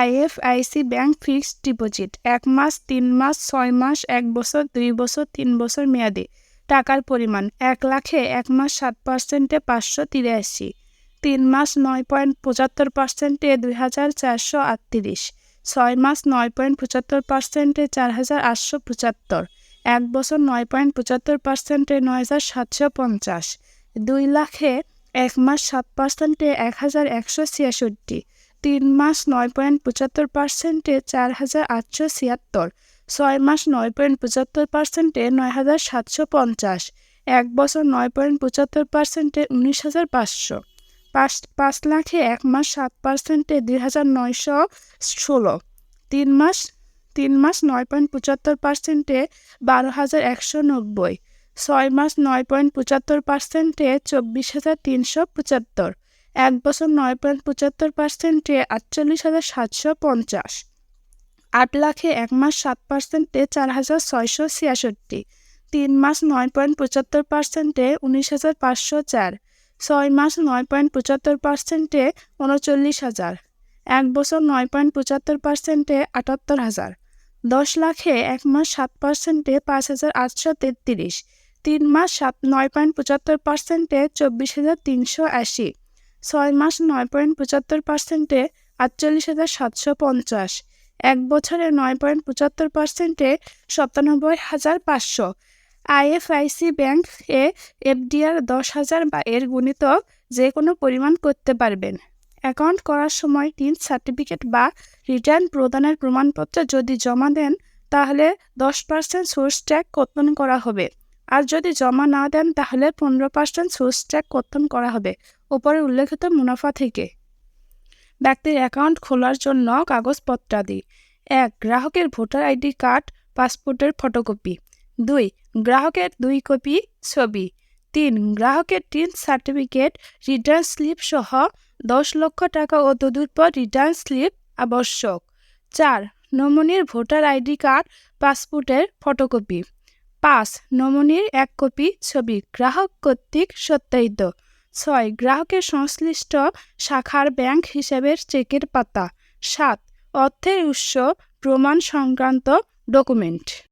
IFIC bank fixed deposit. এক মাস, তিন মাস, ছয় মাস, এক বছর, দুই বছর, তিন বছর মেয়াদি। টাকার পরিমাণ এক লাখে এক মাস সাত পার্সেন্টে পাঁচশো তিরাশি। তিন মাস নয় পয়েন্ট পঁচাত্তর পার্সেন্টে দুই হাজার চারশো আটত্রিশ। ছয় মাস নয় পয়েন্ট পঁচাত্তর পার্সেন্টে চার হাজার আটশো পঁচাত্তর। এক বছর নয় পয়েন্ট পঁচাত্তর পার্সেন্টে নয় হাজার সাতশো পঞ্চাশ। দুই লাখে এক মাস সাত পার্সেন্টে এক হাজার একশো ছিয়াষট্টি। তিন মাস নয় পয়েন্ট পঁচাত্তর পার্সেন্টে চার হাজার আটশো ছিয়াত্তর, ছয় মাস নয় পয়েন্ট পঁচাত্তর পার্সেন্টে নয় হাজার সাতশো পঞ্চাশ, এক বছর নয় পয়েন্ট পঁচাত্তর পার্সেন্টে উনিশ হাজার পাঁচশো, পাঁচ পাঁচ লাখে এক মাস সাত পার্সেন্টে দুই হাজার নয়শো ষোলো, তিন মাস তিন মাস নয় পয়েন্ট পঁচাত্তর পার্সেন্টে বারো হাজার একশো নব্বই, ছয় মাস নয় পয়েন্ট পঁচাত্তর পার্সেন্টে চব্বিশ হাজার তিনশো পঁচাত্তর এক বছর নয় পয়েন্ট পঁচাত্তর পার্সেন্টে আটচল্লিশ হাজার সাতশো পঞ্চাশ। আট লাখে এক মাস সাত পার্সেন্টে চার হাজার ছয়শো ছিয়াষট্টি। তিন মাস নয় পয়েন্ট পঁচাত্তর পার্সেন্টে উনিশ হাজার পাঁচশো চার। ছয় মাস নয় পয়েন্ট পঁচাত্তর পার্সেন্টে উনচল্লিশ হাজার। এক বছর নয় পয়েন্ট পঁচাত্তর পার্সেন্টে আটাত্তর হাজার। দশ লাখে এক মাস সাত পার্সেন্টে পাঁচ হাজার আটশো তেত্রিশ। তিন মাস সাত নয় পয়েন্ট পঁচাত্তর পার্সেন্টে চব্বিশ হাজার তিনশো আশি। ছয় মাস নয় পয়েন্ট পঁচাত্তর পার্সেন্টে আটচল্লিশ হাজার সাতশো পঞ্চাশ। এক বছরে নয় পয়েন্ট পঁচাত্তর পার্সেন্টে সাতানব্বই হাজার পাঁচশো। আইএফআইসি ব্যাংক এ এফডিআর দশ হাজার বা এর গুণিতক যে কোনো পরিমাণ করতে পারবেন। অ্যাকাউন্ট করার সময় তিন সার্টিফিকেট বা রিটার্ন প্রদানের প্রমাণপত্র যদি জমা দেন, তাহলে দশ পার্সেন্ট সোর্স ট্যাগ কর্তন করা হবে। আর যদি জমা না দেন, তাহলে পনেরো পার্সেন্ট সোর্স ট্যাগ কর্তন করা হবে। উপরে উল্লেখিত মুনাফা থেকে। ব্যক্তির অ্যাকাউন্ট খোলার জন্য কাগজপত্রাদি। এক, গ্রাহকের ভোটার আইডি কার্ড, পাসপোর্টের ফটোকপি। দুই, গ্রাহকের দুই কপি ছবি। তিন, গ্রাহকের তিন সার্টিফিকেট, রিটার্ন স্লিপ সহ দশ লক্ষ টাকা ও তদুপর রিটার্ন স্লিপ আবশ্যক। চার, নমুনির ভোটার আইডি কার্ড, পাসপোর্টের ফটোকপি। পাঁচ, নমুনির এক কপি ছবি। গ্রাহক কর্তৃক সত্যায়িত। ছয় গ্রাহকের সংশ্লিষ্ট শাখার ব্যাংক হিসাবের চেকের পাতা। সাত অর্থের উৎস প্রমাণ সংক্রান্ত ডকুমেন্ট।